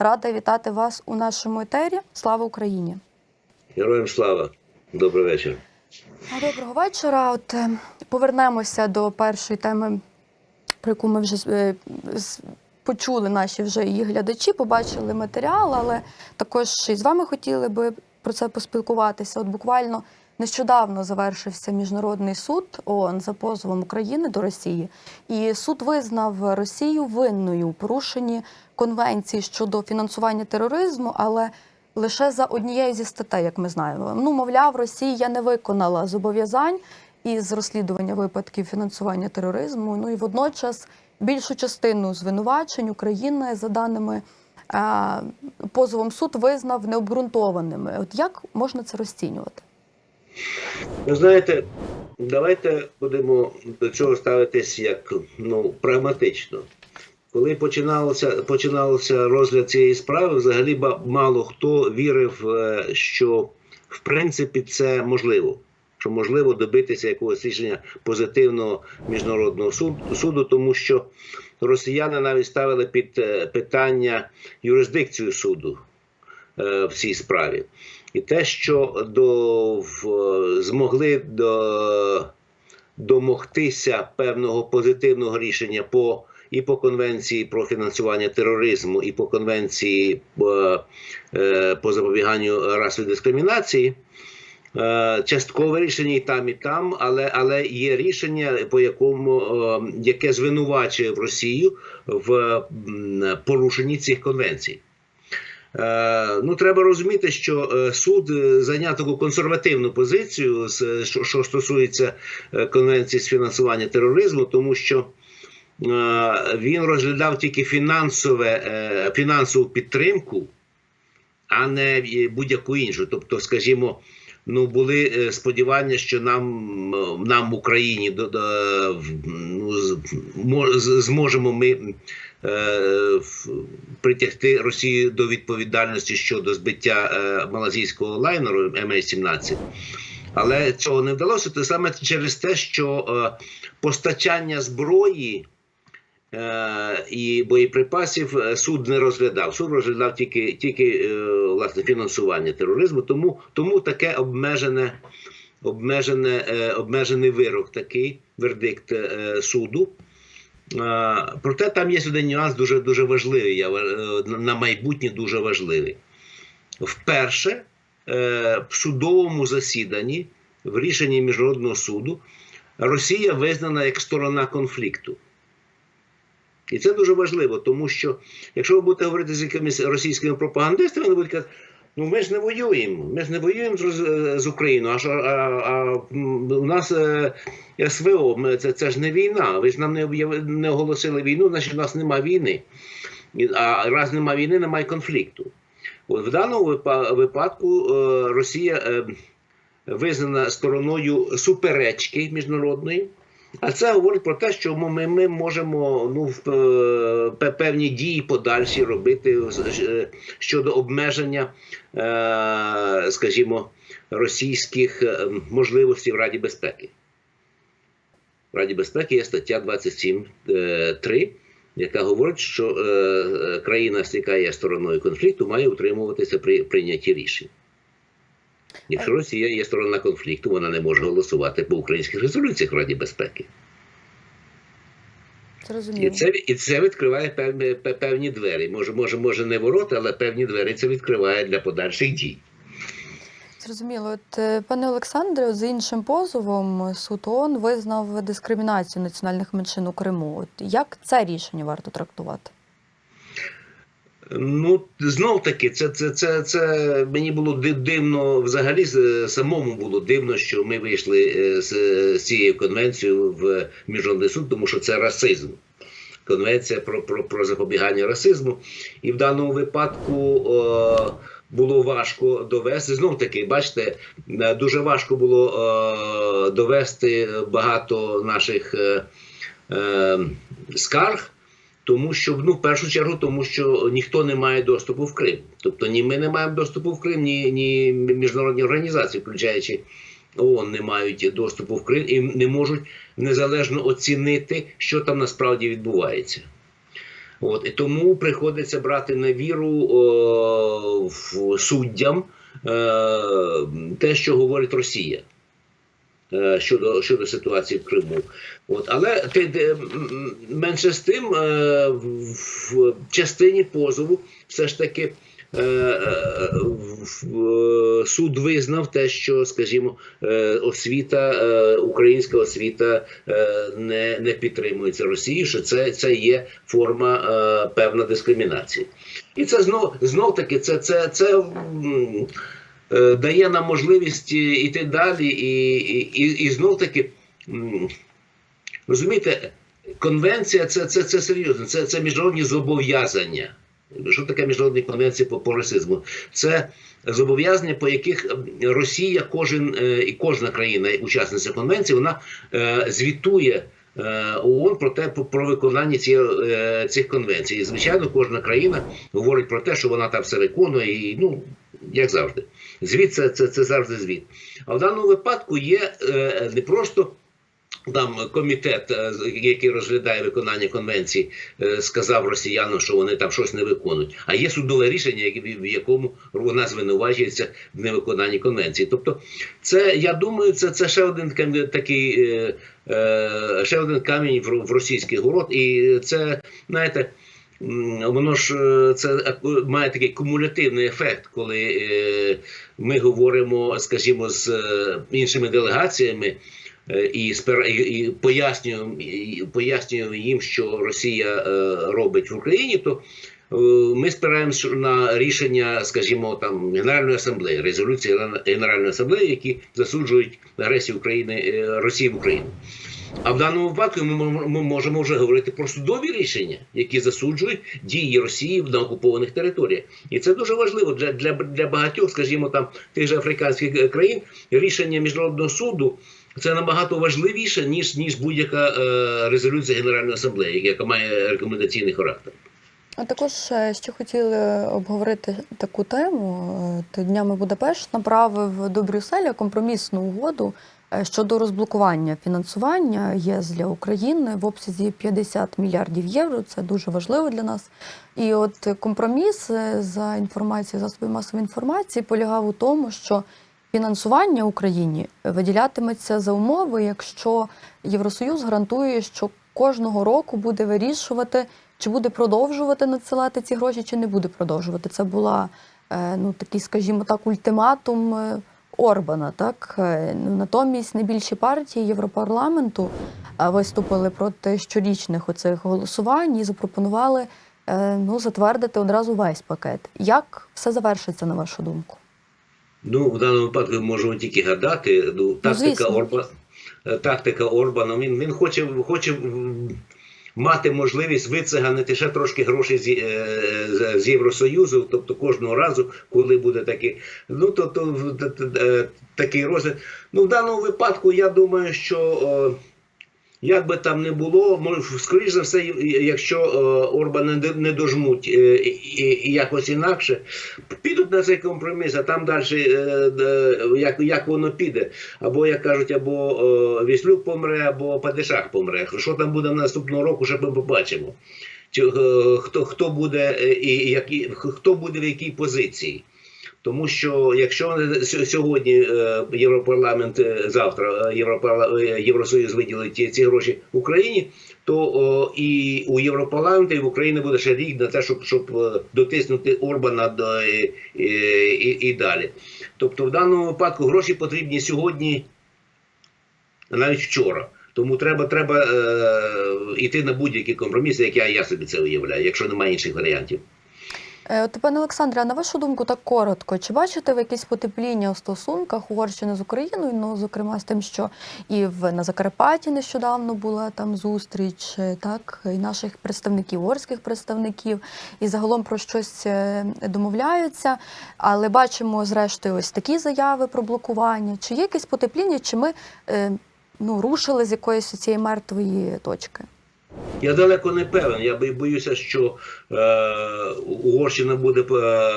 Рада вітати вас у нашому етері. Слава Україні! Героям слава, добрий вечір. Доброго вечора. От е, повернемося до першої теми, про яку ми вже е, почули наші вже її глядачі, побачили матеріал, але також і з вами хотіли би про це поспілкуватися. От буквально нещодавно завершився міжнародний суд ООН за позовом України до Росії, і суд визнав Росію винною у порушенні конвенції щодо фінансування тероризму, але лише за однією зі статей, як ми знаємо. Ну, мовляв, Росія не виконала зобов'язань із розслідування випадків фінансування тероризму. Ну і водночас більшу частину звинувачень України, за даними е, позовом суд визнав необґрунтованими. От як можна це розцінювати? Ви знаєте, давайте будемо до цього ставитись як ну, прагматично. Коли починалося, починалося розгляд цієї справи, взагалі мало хто вірив, е, що в принципі це можливо. Що можливо добитися якогось рішення позитивного міжнародного суду, тому що росіяни навіть ставили під е, питання юрисдикцію суду е, в цій справі. І те, що до, змогли до, домогтися певного позитивного рішення по і по конвенції про фінансування тероризму, і по конвенції е, е, по запобіганню расової дискримінації. Е, Часткове рішення і там, і там, але, але є рішення, по якому яке звинувачує в Росію в порушенні цих конвенцій. Ну, треба розуміти, що суд зайняв таку консервативну позицію, що, стосується конвенції з фінансування тероризму, тому що він розглядав тільки фінансове, е, фінансову підтримку, а не е, будь-яку іншу. Тобто, скажімо, ну були е, сподівання, що нам, е, нам в Україні ну, зможемо ми е, притягти Росію до відповідальності щодо збиття е, малазійського лайнеру MH17. Але цього не вдалося. Це саме через те, що е, постачання зброї е, і боєприпасів е, суд не розглядав. Суд розглядав тільки, тільки е, власне фінансування тероризму, тому, тому таке обмежене, обмежене, е, обмежений вирок, такий вердикт е, суду. Е, Проте там є один нюанс дуже дуже важливий. Я е, на- майбутнє дуже важливий. Вперше е, в судовому засіданні в рішенні міжнародного суду Росія визнана як сторона конфлікту. І це дуже важливо, тому що якщо ви будете говорити з якимись російськими пропагандистами, вони будуть казати, ну ми ж не воюємо, ми ж не воюємо з, з Україною, а, а, а у нас е, СВО, ми, це, це ж не війна. Ви ж нам не, не оголосили війну, значить у нас немає війни. А раз немає війни, немає конфлікту. От в даному випадку е, Росія е, визнана стороною суперечки міжнародної. А це говорить про те, що ми, ми можемо ну, е, пе- певні дії подальші робити е, щодо обмеження, е, скажімо, російських можливостей в Раді безпеки. В Раді безпеки є стаття 27.3, яка говорить, що країна, яка є стороною конфлікту, має утримуватися при прийнятті рішень. Якщо Росія є сторона конфлікту, вона не може голосувати по українських резолюціях в Раді безпеки. І це, і це відкриває певні, певні двері. Може, може, може не ворота, але певні двері це відкриває для подальших дій. Зрозуміло. От, е, пане Олександре, за іншим позовом суд ООН визнав дискримінацію національних меншин у Криму. От як це рішення варто трактувати? Ну, знов таки, це, це, це, це мені було дивно, взагалі самому було дивно, що ми вийшли е, з, з цією конвенцією в міжнародний суд, тому що це расизм. Конвенція про, про, про запобігання расизму. І в даному випадку е, було важко довести. Знов таки, бачите, е, дуже важко було е, довести багато наших е, е, скарг. Тому що ну в першу чергу, тому що ніхто не має доступу в Крим. Тобто ні ми не маємо доступу в Крим, ні, ні міжнародні організації, включаючи ООН, не мають доступу в Крим і не можуть незалежно оцінити, що там насправді відбувається. От і тому приходиться брати на віру о, в суддям е, те, що говорить Росія. Е, Щодо, щодо ситуації в Криму, от але ти, менше з тим, е, в, частині позову все ж таки е, суд визнав те, що, скажімо, освіта, українська освіта не, не підтримується Росією, що це, це є форма певна дискримінації. І це знов, знов таки, це, це, це дає нам можливість е, іти далі, і, і, і, знов таки. Розумієте, конвенція це, це, це серйозно, це, це міжнародні зобов'язання. Що таке міжнародні конвенції по, по расизму? Це зобов'язання, по яких Росія, кожен е, і кожна країна, учасниця конвенції, вона е, звітує е, ООН про те про- виконання ці, е, цих конвенцій. І, звичайно, кожна країна говорить про те, що вона там все виконує, і ну як завжди. Звіт це, це, це завжди звіт. А в даному випадку є е, не просто там комітет, е, який розглядає виконання конвенції, е, сказав росіянам, що вони там щось не виконують. А є судове рішення, в якому вона звинувачується в невиконанні конвенції. Тобто, це я думаю, це, це ще один такий е, ще один камінь в російський город, і це знаєте. Воно ж е, це має такий кумулятивний ефект, коли е, ми говоримо, скажімо, з е, іншими делегаціями, Е, і, і, пояснюємо, пояснюємо їм, що Росія е, робить в Україні, то е, ми спираємося на рішення, скажімо, там Генеральної асамблеї, резолюції Генера- Генеральної асамблеї, які засуджують агресію України е, Росії в Україну. А в даному випадку ми, мо- ми можемо вже говорити про судові рішення, які засуджують дії Росії на окупованих територіях. І це дуже важливо для, для, для багатьох, скажімо, там тих же африканських е, країн. Рішення міжнародного суду це набагато важливіше, ніж, ніж будь-яка е, резолюція Генеральної асамблеї, яка має рекомендаційний характер. А також е, ще хотіли обговорити таку тему. Е, Днями Будапешт направив до Брюсселя компромісну угоду щодо розблокування фінансування ЄС для України в обсязі 50 мільярдів євро. Це дуже важливо для нас. І от компроміс е, за інформацією засобів масової інформації полягав у тому, що фінансування Україні виділятиметься за умови, якщо Євросоюз гарантує, що кожного року буде вирішувати, чи буде продовжувати надсилати ці гроші, чи не буде продовжувати. Це була е, ну такий, скажімо так, ультиматум е, Орбана. Так Е, ну, натомість найбільші партії Європарламенту е, виступили проти щорічних оцих голосувань і запропонували е, ну затвердити одразу весь пакет. Як все завершиться на вашу думку? Ну, в даному випадку ми можемо тільки гадати. Ну, тактика звісно. Орба, е, тактика Орбана. Він, він хоче, хоче мати можливість вициганити ще трошки грошей з, е, з- з Євросоюзу, тобто кожного разу, коли буде такий, ну то, то е, такий розгляд. Ну, в даному випадку, я думаю, що. о, як би там не було, може, скоріш за все, якщо е, не, не дожмуть е, і, якось інакше, підуть на цей компроміс, а там далі е, як, воно піде. Або, як кажуть, або Віслюк помре, або Падишах помре. Що там буде наступного року, ще ми побачимо. Хто, хто, буде, і, хто буде в якій позиції. Тому що якщо сьогодні е, Європарламент е, завтра е, Євросоюз виділить ці, гроші Україні, то і у Європарламенту і в Україні буде ще рік на те, щоб, щоб дотиснути Орбана до, е, і, і далі. Тобто, в даному випадку гроші потрібні сьогодні, навіть вчора. Тому треба, треба йти на будь-які компроміси, як я, я собі це уявляю, якщо немає інших варіантів. Е, От, пане Олександре, а на вашу думку, так коротко, чи бачите ви якісь потепління у стосунках Угорщини з Україною? Ну, зокрема, з тим, що і в на Закарпатті нещодавно була там зустріч, е, так і наших представників, угорських представників, і загалом про щось е, домовляються. Але бачимо, зрештою, ось такі заяви про блокування. Чи є якесь потепління, чи ми ну, рушили з якоїсь цієї мертвої точки? Я далеко не певен. Я боюся, що е, Угорщина буде е,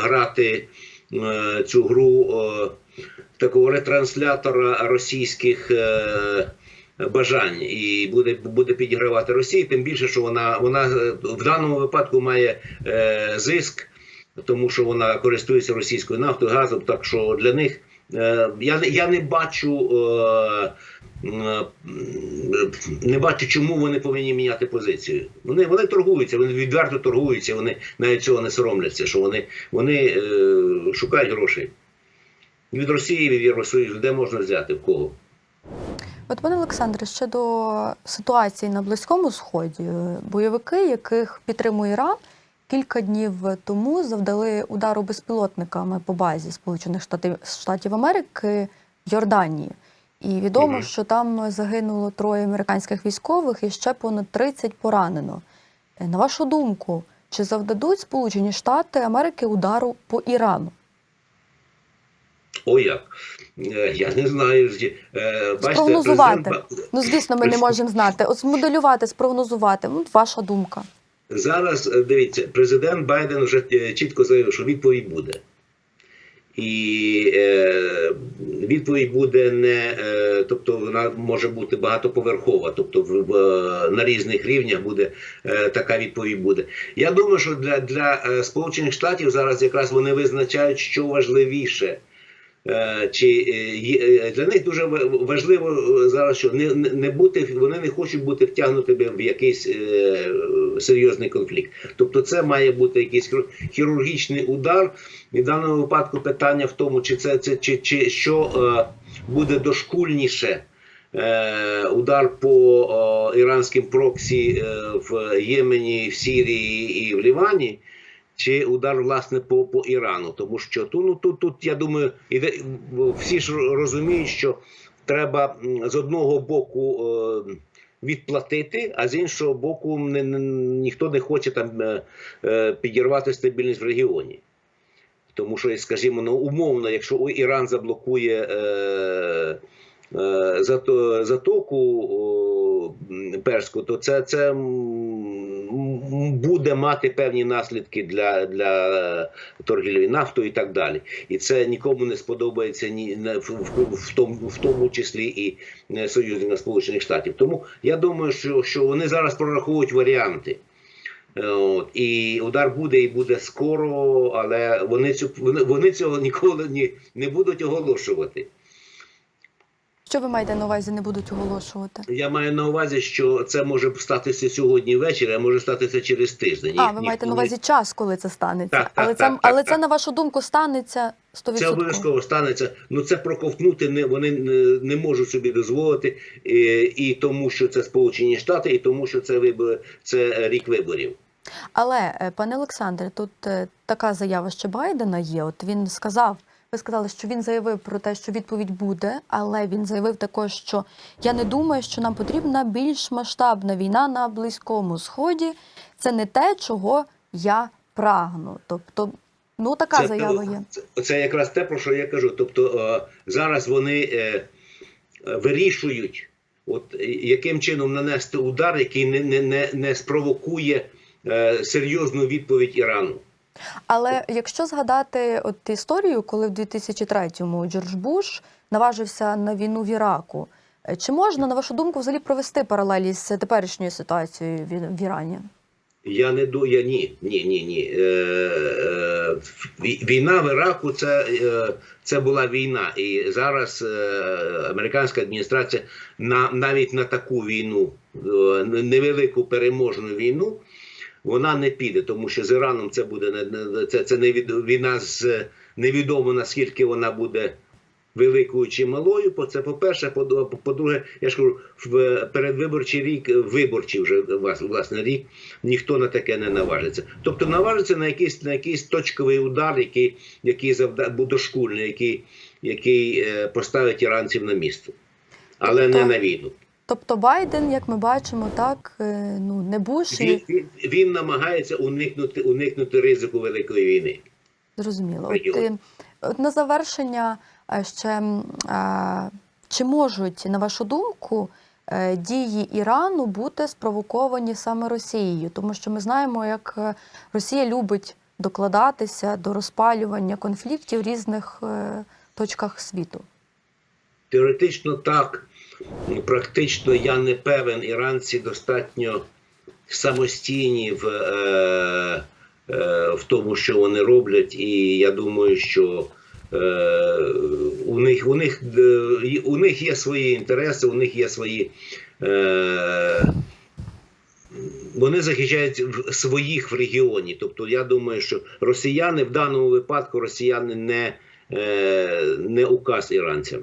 грати е, цю гру е, такого ретранслятора російських е, бажань і буде, буде підігравати Росії, тим більше, що вона, вона е, в даному випадку має е, зиск, тому що вона користується російською нафтою, газом. Так що для них е, я, я не бачу. Е, не бачу, чому вони повинні міняти позицію. Вони, вони торгуються, вони відверто торгуються, вони навіть цього не соромляться, що вони, вони е, шукають грошей. Від Росії, від Євросоюзу, де можна взяти в кого? От, пане Олександре, ще до ситуації на Близькому Сході. Бойовики, яких підтримує Іран, кілька днів тому завдали удару безпілотниками по базі Сполучених Штатів, Штатів Америки в Йорданії. І відомо, Мгм. що там загинуло троє американських військових і ще понад 30 поранено. Е, На вашу думку, чи завдадуть Сполучені Штати Америки удару по Ірану? О як? Е, Я не знаю. Е, Бачите, Спрогнозувати. президент Ну, звісно, ми не можемо знати. От змоделювати, спрогнозувати. Ну, ваша думка. Зараз дивіться, президент Байден вже чітко заявив, що відповідь буде. І е, відповідь буде не, е, тобто вона може бути багатоповерхова, тобто в, в, на різних рівнях буде е, така відповідь буде. Я думаю, що для, для е, Сполучених Штатів зараз якраз вони визначають, що важливіше. Е, Чи е, для них дуже важливо зараз, що не, не бути, вони не хочуть бути втягнутими в якийсь серйозний конфлікт. Тобто, це має бути якийсь хірургічний удар. І в даному випадку питання в тому, чи це, це чи, чи що е, буде дошкульніше. Е, удар по е, іранським проксі в Ємені, в Сірії і в Лівані, чи удар власне по, по Ірану, тому що тут, ну, тут, тут я думаю, іде, всі ж розуміють, що треба з одного боку відплатити, а з іншого боку, не- ніхто не хоче там е, е, підірвати стабільність в регіоні. Тому що, скажімо, ну, умовно, якщо Іран заблокує е, затоку перську, то це, це буде мати певні наслідки для, для торгівлі нафтою і так далі. І це нікому не сподобається ні в, в, тому, в тому числі і е, союзникам Сполучених Штатів. Тому я думаю, що, що вони зараз прораховують варіанти. Е, От, і удар буде і буде скоро, але вони цю вони, вони цього ніколи ні, не будуть оголошувати. Що ви маєте на увазі, не будуть оголошувати? Я маю на увазі, що це може статися сьогодні ввечері, а може статися через тиждень. А, ви маєте ніхто на не- увазі час, коли це станеться. Так, так, але так, це, так, але так. це, на вашу думку, станеться 100%. Це обов'язково станеться. Ну це проковтнути не вони не, не можуть собі дозволити, і, і тому, що це Сполучені Штати, і тому, що це вибори, це рік виборів. Але, е, пане Олександре, тут е, така заява ще Байдена є. От він сказав, ви сказали, що він заявив про те, що відповідь буде, але він заявив також, що я не думаю, що нам потрібна більш масштабна війна на Близькому Сході. Це не те, чого я прагну. Тобто, ну така Це- заява є. Це, це якраз те, про що я кажу. Тобто зараз вони е, е, вирішують, от яким чином нанести удар, який не, не, не, не спровокує е, серйозну відповідь Ірану. Але якщо згадати от історію, коли в 2003-му Джордж Буш наважився на війну в Іраку, е, чи можна, на вашу думку, взагалі провести паралелі з теперішньою ситуацією в- Ірані? Я не ду, я ні, ні, ні, ні. Е, е, війна в Іраку це, е, це була війна, і зараз е, американська адміністрація на навіть на таку війну, е, невелику переможну війну, вона не піде, тому що з Іраном це буде це, це не від, війна з невідомо наскільки вона буде великою чи малою. По це по-перше, по- по-друге, я ж кажу, в передвиборчий рік, виборчий вже влас- власне рік, ніхто на таке не наважиться. Тобто наважиться на якийсь на якийсь точковий удар, який, який завда буде дошкульний, який, який е, поставить іранців на місце, але не на війну. Тобто Байден, як ми бачимо, так е, ну не Буш Він, він, він намагається уникнути, уникнути ризику великої війни. зрозуміло. От, е, от на завершення е, ще чи можуть, на вашу думку, дії Ірану бути спровоковані саме Росією? Тому що ми знаємо, як Росія любить докладатися до розпалювання конфліктів в різних точках світу. Теоретично так, практично я не певен, іранці достатньо самостійні в, е, е, в тому, що вони роблять, і я думаю, що е, у, них, у, них, е, у них є свої інтереси, у них є свої. Е, вони захищають своїх в регіоні. Тобто, я думаю, що росіяни в даному випадку росіяни не, е, не указ іранцям.